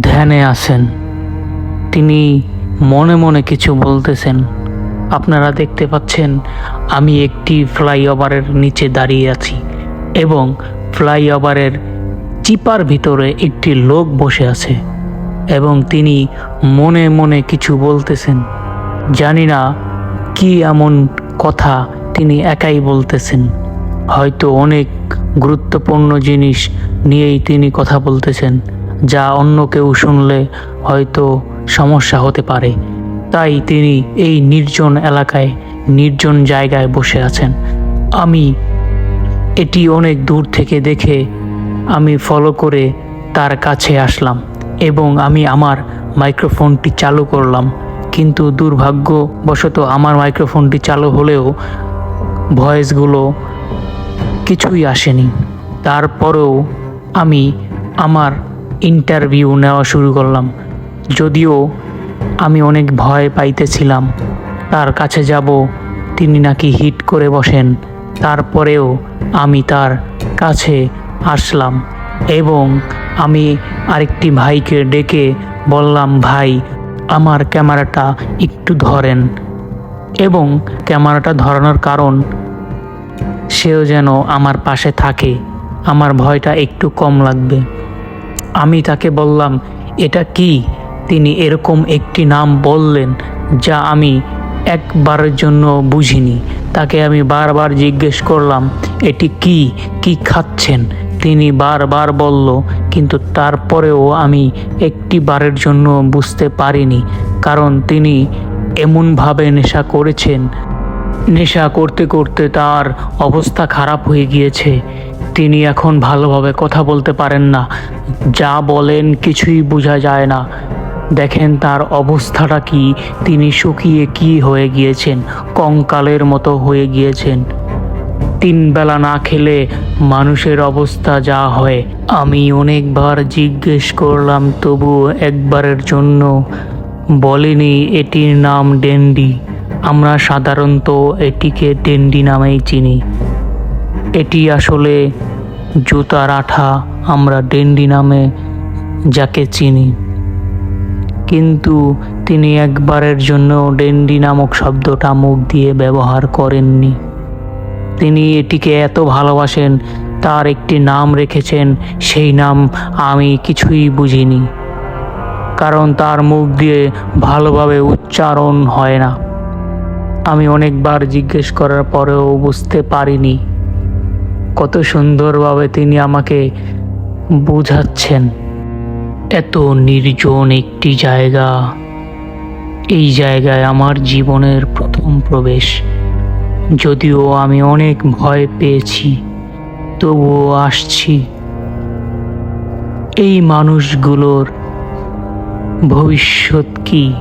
ধ্যানে আছেন। তিনি মনে মনে কিছু বলতেছেন। আপনারা দেখতে পাচ্ছেন, আমি একটি ফ্লাইওভারের নিচে দাঁড়িয়ে আছি এবং ফ্লাইওভারের চিপার ভিতরে একটি লোক বসে আছে এবং তিনি মনে মনে কিছু বলতেছেন। জানি না কি এমন কথা তিনি একাই বলতেছেন। হয়তো অনেক গুরুত্বপূর্ণ জিনিস নিয়েই তিনি কথা বলতেছেন। যা অন্য কেউ শুনলে হয়তো সমস্যা হতে পারে। তাই তিনি এই নির্জন এলাকায়, নির্জন জায়গায় বসে আছেন। আমি এটি অনেক দূর থেকে দেখে আমি ফলো করে তার কাছে আসলাম এবং আমি আমার মাইক্রোফোনটি চালু করলাম। কিন্তু দুর্ভাগ্যবশত আমার মাইক্রোফোনটি চালু হলেও ভয়েসগুলো কিছুই আসেনি। তারপরেও আমি আমার ইন্টারভিউ নেওয়া শুরু করলাম। যদিও আমি অনেক ভয় পাইতেছিলাম। তার কাছে যাব, তিনি নাকি হিট করে বসেন। তারপরেও আমি তার কাছে আসলাম এবং আমি আরেকটি ভাইকে ডেকে বললাম, ভাই, আমার ক্যামেরাটা একটু ধরেন। এবং ক্যামেরাটা ধরানোর কারণ, সেও যেন আমার পাশে থাকে। আমার ভয়টা একটু কম লাগবে। আমি তাকে বললাম, এটা কি? তিনি এরকম একটি নাম বললেন যা আমি একবারের জন্য বুঝিনি। তাকে আমি বারবার জিজ্ঞেস করলাম, এটি কি? কি খাচ্ছেন? তিনি বারবার বলল, কিন্তু তারপরেও আমি একটি বারের জন্য বুঝতে পারিনি, কারণ তিনি এমনভাবে নেশা করেছেন। নেশা করতে করতে তার অবস্থা খারাপ হয়ে গিয়েছে। তিনি এখন ভালোভাবে কথা বলতে পারেন না। যা বলেন কিছুই বোঝা যায় না। দেখেন তার অবস্থাটা কি, তিনি শুকিয়ে কি হয়ে গিয়েছেন, কঙ্কালের মতো হয়ে গিয়েছেন। তিন বেলা না খেলে মানুষের অবস্থা যা হয়। আমি অনেকবার জিজ্ঞেস করলাম, তবু একবারের জন্য? বলেনি, এটির নাম ডেন্ডি। আমরা সাধারণত এটিকে ডেন্ডি নামেই চিনি। এটি আসলে জুতার আঠা আমরা ডেন্ডি নামে যাকে চিনি। কিন্তু তিনি একবারের জন্য ডেন্ডি নামক শব্দটা মুখ দিয়ে ব্যবহার করেননি। তিনি এটিকে এত ভালোবাসেন, তার একটি নাম রেখেছেন, সেই নাম আমি কিছুই বুঝিনি। কারণ তার মুখ দিয়ে ভালোভাবে উচ্চারণ হয় না। আমি অনেকবার জিজ্ঞেস করার পরেও বুঝতে পারিনি। কত সুন্দরভাবে তিনি আমাকে বোঝাচ্ছেন। এত নির্জন একটি জায়গা। এই জায়গায় আমার জীবনের প্রথম প্রবেশ। যদিও আমি অনেক ভয় পেয়েছি, তবুও আসছি। এই মানুষগুলোর ভবিষ্যৎ কী?